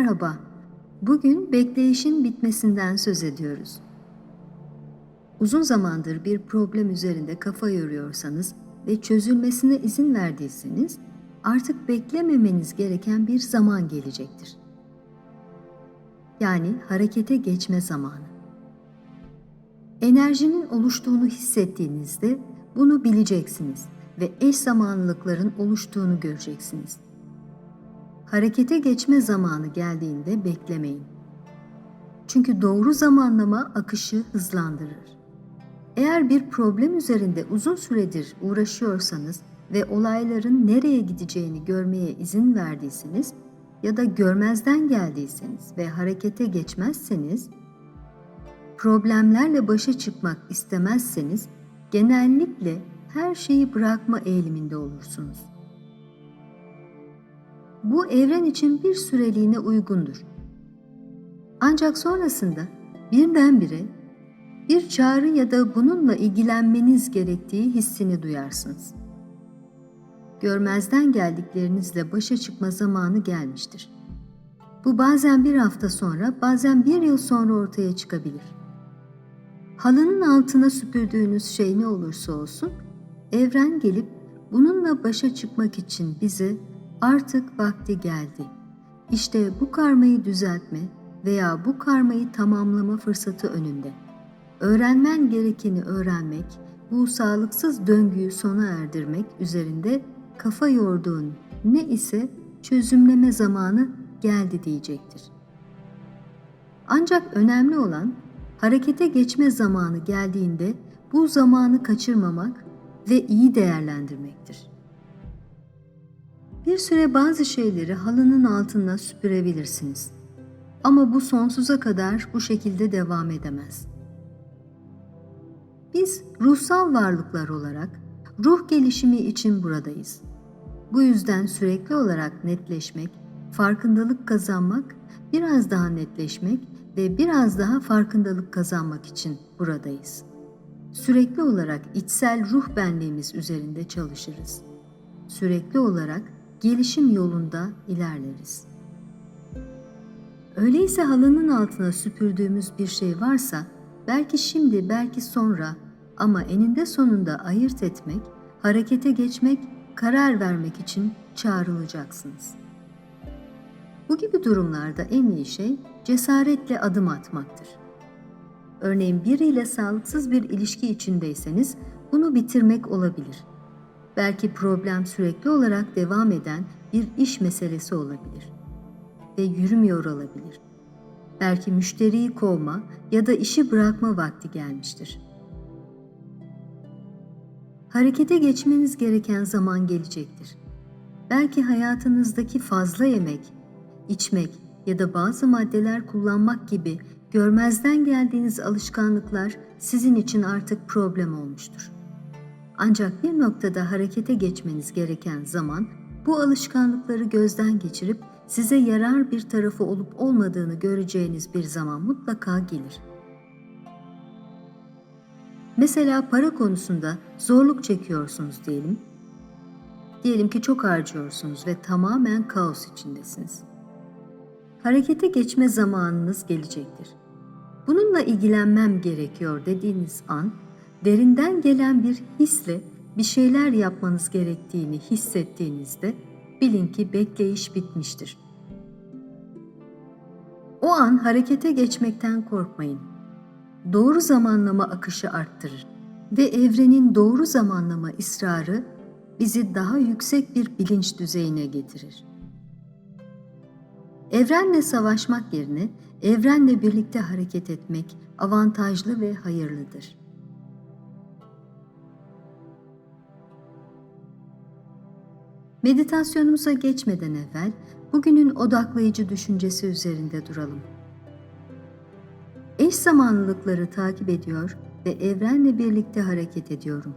Merhaba. Bugün bekleyişin bitmesinden söz ediyoruz. Uzun zamandır bir problem üzerinde kafa yoruyorsanız ve çözülmesine izin verdiyseniz artık beklememeniz gereken bir zaman gelecektir. Yani harekete geçme zamanı. Enerjinin oluştuğunu hissettiğinizde bunu bileceksiniz ve eş zamanlılıkların oluştuğunu göreceksiniz. Harekete geçme zamanı geldiğinde beklemeyin. Çünkü doğru zamanlama akışı hızlandırır. Eğer bir problem üzerinde uzun süredir uğraşıyorsanız ve olayların nereye gideceğini görmeye izin verdiyseniz ya da görmezden geldiyseniz ve harekete geçmezseniz, problemlerle başa çıkmak istemezseniz genellikle her şeyi bırakma eğiliminde olursunuz. Bu evren için bir süreliğine uygundur. Ancak sonrasında birdenbire bir çağrı ya da bununla ilgilenmeniz gerektiği hissini duyarsınız. Görmezden geldiklerinizle başa çıkma zamanı gelmiştir. Bu bazen bir hafta sonra, bazen bir yıl sonra ortaya çıkabilir. Halının altına süpürdüğünüz şey ne olursa olsun, evren gelip bununla başa çıkmak için bize artık vakti geldi. İşte bu karmayı düzeltme veya bu karmayı tamamlama fırsatı önünde. Öğrenmen gerekeni öğrenmek, bu sağlıksız döngüyü sona erdirmek üzerinde kafa yorduğun ne ise çözümleme zamanı geldi diyecektir. Ancak önemli olan harekete geçme zamanı geldiğinde bu zamanı kaçırmamak ve iyi değerlendirmektir. Bir süre bazı şeyleri halının altına süpürebilirsiniz. Ama bu sonsuza kadar bu şekilde devam edemez. Biz ruhsal varlıklar olarak ruh gelişimi için buradayız. Bu yüzden sürekli olarak netleşmek, farkındalık kazanmak, biraz daha netleşmek ve biraz daha farkındalık kazanmak için buradayız. Sürekli olarak içsel ruh benliğimiz üzerinde çalışırız. Sürekli olarak gelişim yolunda ilerleriz. Öyleyse halının altına süpürdüğümüz bir şey varsa, belki şimdi, belki sonra ama eninde sonunda ayırt etmek, harekete geçmek, karar vermek için çağrılacaksınız. Bu gibi durumlarda en iyi şey cesaretle adım atmaktır. Örneğin biriyle sağlıksız bir ilişki içindeyseniz bunu bitirmek olabilir. Belki problem sürekli olarak devam eden bir iş meselesi olabilir ve yürümüyor olabilir. Belki müşteriyi kovma ya da işi bırakma vakti gelmiştir. Harekete geçmeniz gereken zaman gelecektir. Belki hayatınızdaki fazla yemek, içmek ya da bazı maddeler kullanmak gibi görmezden geldiğiniz alışkanlıklar sizin için artık problem olmuştur. Ancak bir noktada harekete geçmeniz gereken zaman bu alışkanlıkları gözden geçirip size yarar bir tarafı olup olmadığını göreceğiniz bir zaman mutlaka gelir. Mesela para konusunda zorluk çekiyorsunuz diyelim. Diyelim ki çok harcıyorsunuz ve tamamen kaos içindesiniz. Harekete geçme zamanınız gelecektir. Bununla ilgilenmem gerekiyor dediğiniz an derinden gelen bir hisle bir şeyler yapmanız gerektiğini hissettiğinizde bilin ki bekleyiş bitmiştir. O an harekete geçmekten korkmayın. Doğru zamanlama akışı arttırır ve evrenin doğru zamanlama ısrarı bizi daha yüksek bir bilinç düzeyine getirir. Evrenle savaşmak yerine evrenle birlikte hareket etmek avantajlı ve hayırlıdır. Meditasyonumuza geçmeden evvel bugünün odaklayıcı düşüncesi üzerinde duralım. Eş zamanlılıkları takip ediyor ve evrenle birlikte hareket ediyorum.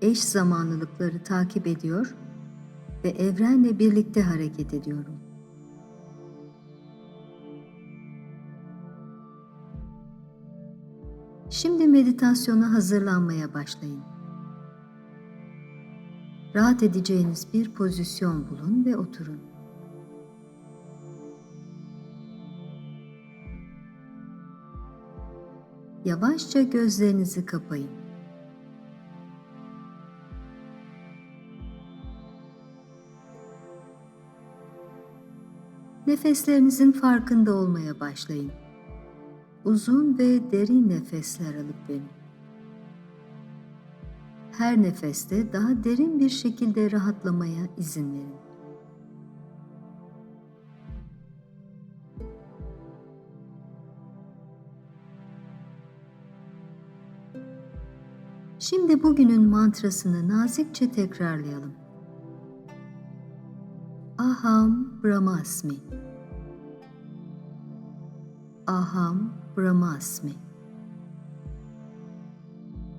Eş zamanlılıkları takip ediyor ve evrenle birlikte hareket ediyorum. Şimdi meditasyona hazırlanmaya başlayın. Rahat edeceğiniz bir pozisyon bulun ve oturun. Yavaşça gözlerinizi kapayın. Nefeslerinizin farkında olmaya başlayın. Uzun ve derin nefesler alıp verin. Her nefeste daha derin bir şekilde rahatlamaya izin verin. Şimdi bugünün mantrasını nazikçe tekrarlayalım. Aham Brahmasmi. Aham Brahmasmi.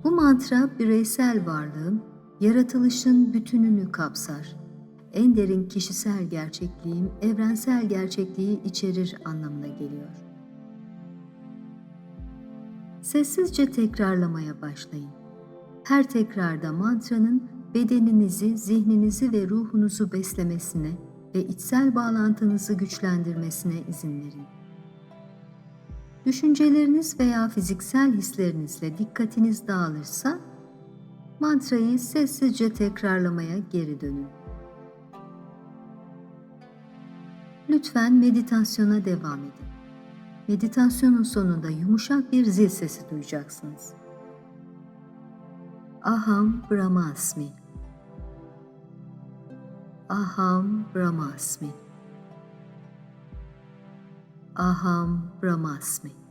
Bu mantra bireysel varlığın, yaratılışın bütününü kapsar. En derin kişisel gerçekliğin evrensel gerçekliği içerir anlamına geliyor. Sessizce tekrarlamaya başlayın. Her tekrarda mantranın bedeninizi, zihninizi ve ruhunuzu beslemesine ve içsel bağlantınızı güçlendirmesine izin verin. Düşünceleriniz veya fiziksel hislerinizle dikkatiniz dağılırsa, mantrayı sessizce tekrarlamaya geri dönün. Lütfen meditasyona devam edin. Meditasyonun sonunda yumuşak bir zil sesi duyacaksınız. Aham Brahmasmi Aham Brahmasmi Aham Brahmasmi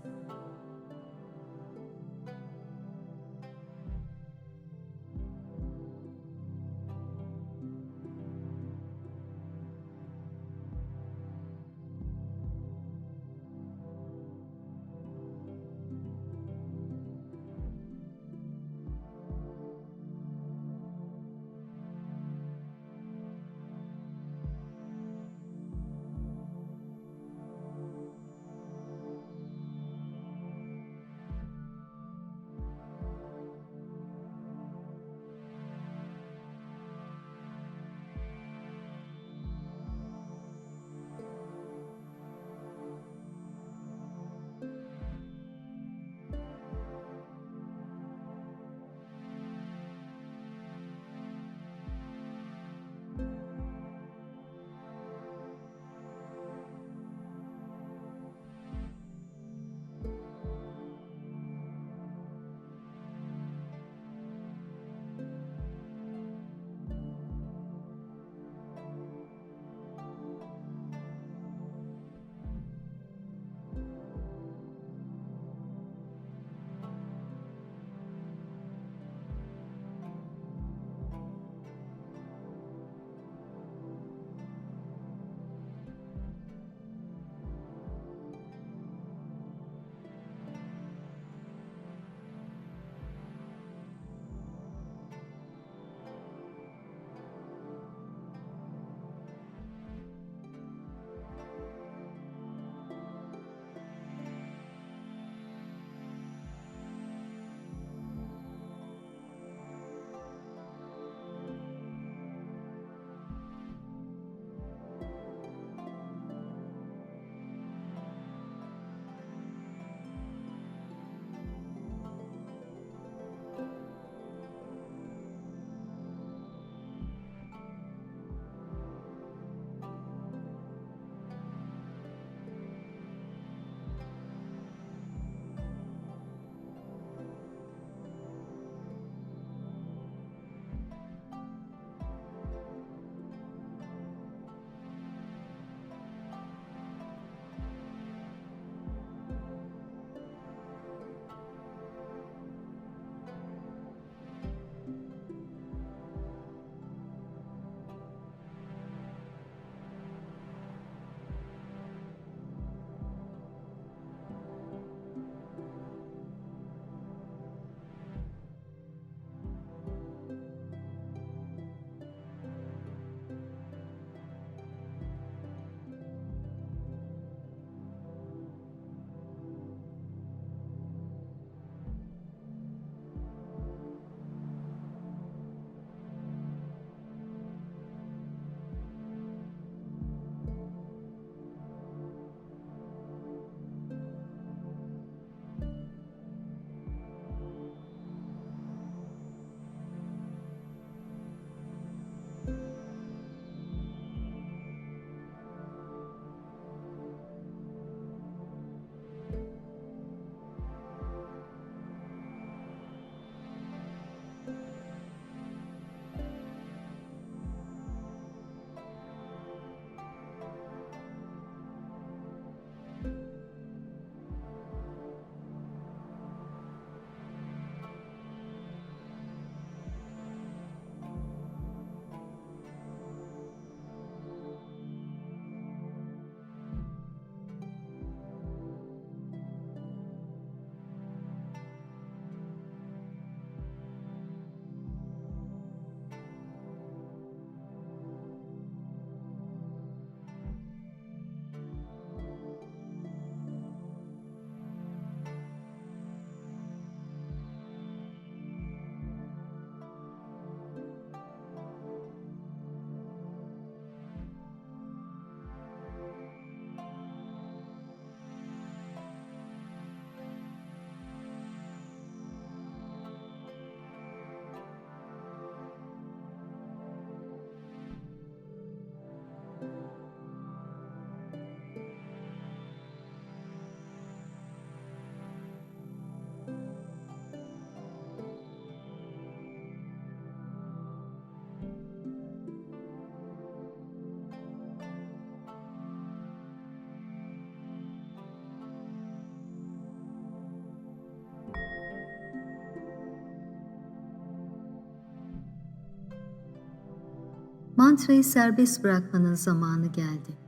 Mantrayı serbest bırakmanın zamanı geldi.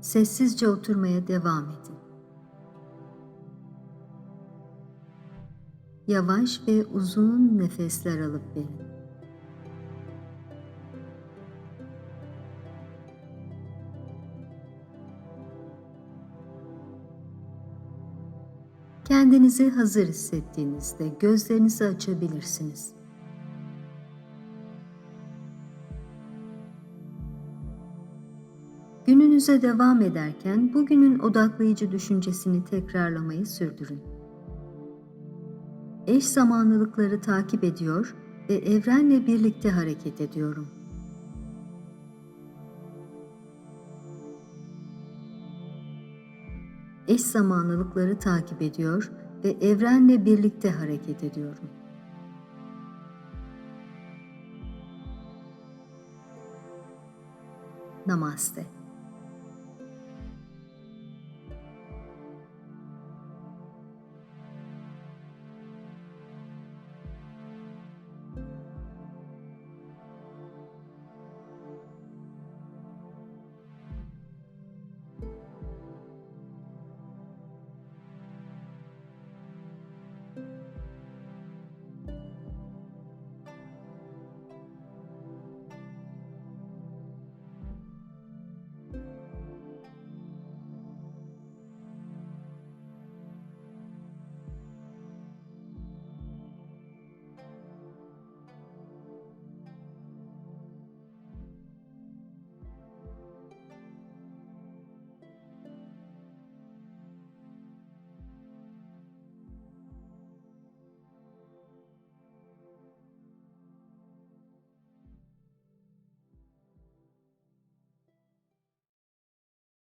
Sessizce oturmaya devam edin. Yavaş ve uzun nefesler alıp verin. Kendinizi hazır hissettiğinizde gözlerinizi açabilirsiniz. Gününüze devam ederken bugünün odaklayıcı düşüncesini tekrarlamayı sürdürün. Eş zamanlılıkları takip ediyor ve evrenle birlikte hareket ediyorum. Eş zamanlılıkları takip ediyor ve evrenle birlikte hareket ediyorum. Namaste.